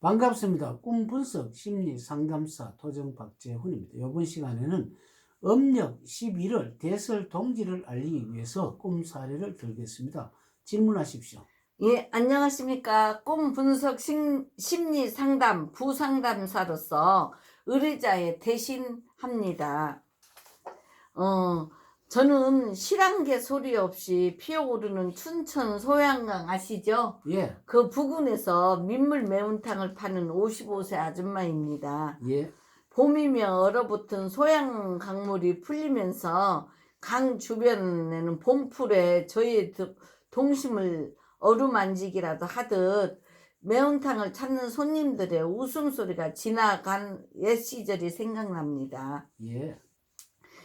반갑습니다. 꿈 분석 심리 상담사 토정 박재훈입니다. 이번 시간에는 음력 11월 대설 동지를 알리기 위해서 꿈 사례를 들겠습니다. 질문하십시오. 예, 안녕하십니까. 꿈 분석 심, 심리 상담 부상담사로서 의뢰자의 대신합니다. 어, 저는 실한개 소리 없이 피어오르는 춘천 소양강 아시죠? 예, 그 부근에서 민물 매운탕을 파는 55세 아줌마입니다. 예, 봄이면 얼어붙은 소양 강물이 풀리면서 강 주변에는 봄풀에 저희의 드- 동심을 어루만지기라도 하듯 매운탕을 찾는 손님들의 웃음소리가 지나간 옛 시절이 생각납니다. 예,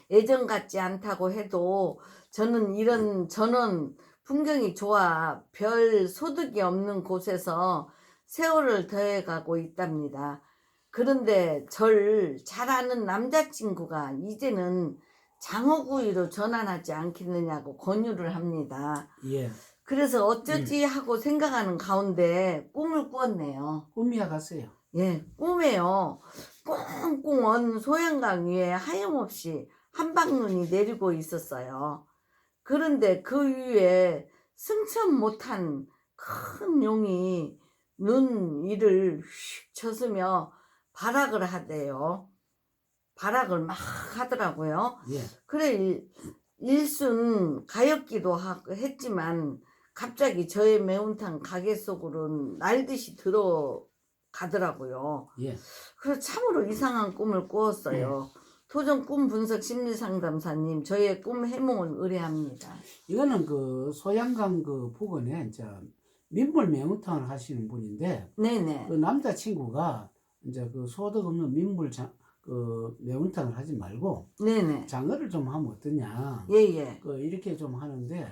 예전 같지 않다고 해도 저는 이런 저는 풍경이 좋아 별 소득이 없는 곳에서 세월을 더해가고 있답니다. 그런데 절 잘 아는 남자친구가 이제는 장어구이로 전환하지 않겠느냐고 권유를 합니다. 예. 그래서 어쩌지 하고 생각하는 가운데 꿈을 꾸었네요. 꿈이야 갔어요. 예, 꿈에요. 꽁꽁 언 소양강 위에 하염없이 한방눈이 내리고 있었어요. 그런데 그 위에 승천 못한 큰 용이 눈 위를 휙 쳐서며 발악을 하대요. 발악을 막 하더라고요. 예, 그래 일- 일순 가엾기도 하- 했지만 갑자기 저의 매운탕 가게 속으로 날듯이 들어가더라고요. 예. 그래서 참으로 이상한 꿈을 꾸었어요. 토종 꿈 분석 심리 상담사님, 저의 꿈 해몽을 의뢰합니다. 이거는 그 소양강 그 부근에 이제 민물 매운탕을 하시는 분인데 네네. 그 남자 친구가 이제 그 소득 없는 민물 자, 그 매운탕을 하지 말고 네네. 장어를 좀 하면 어떠냐. 예예. 그 이렇게 좀 하는데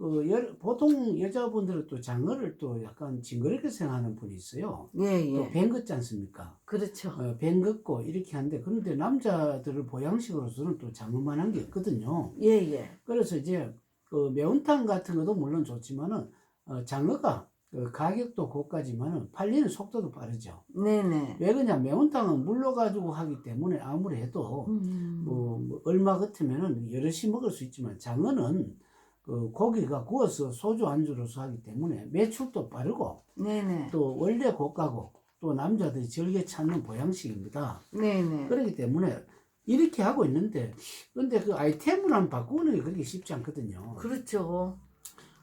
그 여, 보통 여자분들은 또 장어를 또 약간 징그럽게 생각하는 분이 있어요. 또 예예. 뱅긋지 않습니까? 그렇죠. 어, 뱅긋고 이렇게 하는데 그런데 남자들을 보양식으로서는 또 장어만한 게 없거든요. 예 예. 그래서 이제 그 매운탕 같은 것도 물론 좋지만은 어, 장어가 그 가격도 고가지만은 팔리는 속도도 빠르죠. 네네. 왜 그러냐 매운탕은 물로 가지고 하기 때문에 아무래도 음. 뭐, 뭐 얼마 같으면은 여럿이 먹을 수 있지만 장어는 그 고기가 구워서 소주 안주로서 하기 때문에 매출도 빠르고 네네. 또 원래 고가고 또 남자들이 즐겨 찾는 보양식입니다. 네네. 그렇기 때문에 이렇게 하고 있는데 근데 그 아이템을 한번 바꾸는 게 그렇게 쉽지 않거든요. 그렇죠.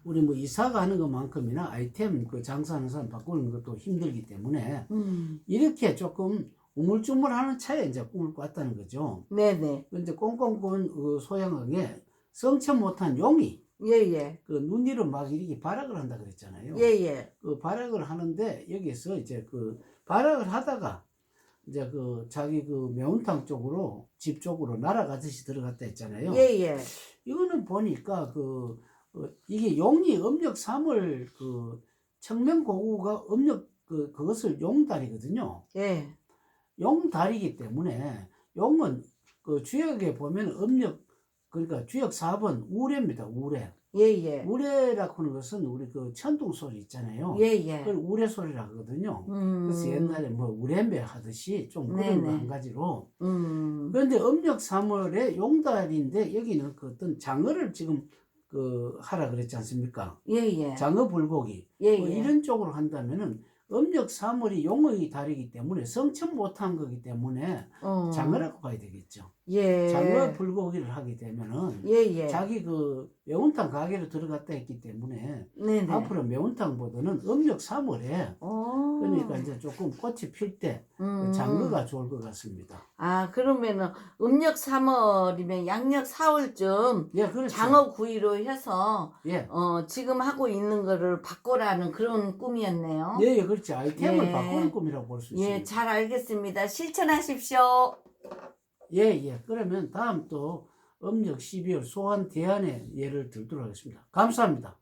우리 뭐 이사가 하는 것만큼이나 아이템 그 장사하는 사람 바꾸는 것도 힘들기 때문에 음. 이렇게 조금 우물쭈물하는 차에 이제 꿈을 꿨다는 거죠. 네네. 근데 꽁꽁 그 소양강에 성천 못한 용이 예예. 그눈 위로 막 이렇게 발악을 한다 그랬잖아요. 예예. 그 발악을 하는데 여기서 이제 그 발악을 하다가 이제 그 자기 그 매운탕 쪽으로 집 쪽으로 날아가듯이 들어갔다 했잖아요. 예예. 이거는 보니까 그 어, 이게 용이 음력 3월 그 청명고구가 음력 그 그것을 용달이거든요. 예. 용달이기 때문에 용은 그 주역에 보면 음력 그러니까 주역 4번 우레입니다. 우레. 예 예. 우레라고 하는 것은 우리 그 천둥 소리 있잖아요. 예 예. 그걸 우레 소리라 하거든요. 음. 그래서 옛날에 뭐 우레매 하듯이 좀 그런 거 네네. 한 가지로. 음. 그런데 음력 3월에 용달인데 여기는 그 어떤 장어를 지금 그 하라 그랬지 않습니까? 예 예. 장어 불고기. 예 예. 뭐 이런 쪽으로 한다면은 음력 3월이 용의 달이기 때문에 성천 못한 거기 때문에 어. 장어라고 봐야 되겠죠. 예. 장어 불고기를 하게 되면은 예예. 자기 그 매운탕 가게로 들어갔다 했기 때문에 네네. 앞으로 매운탕보다는 음력 3월에 어. 그러니까 이제 조금 꽃이 필 때 음. 장어가 좋을 것 같습니다. 아 그러면은 음력 3월이면 양력 4월쯤 예, 그렇죠. 장어 구이로 해서 예. 어 지금 하고 있는 거를 바꿔라는 그런 꿈이었네요. 예, 예, 그렇지. 아이템을 예. 바꾸는 꿈이라고 볼 수 있습니다. 예, 잘 알겠습니다. 실천하십시오. 예, 예. 그러면 다음 또 음력 12월 소환 대안의 예를 들도록 하겠습니다. 감사합니다.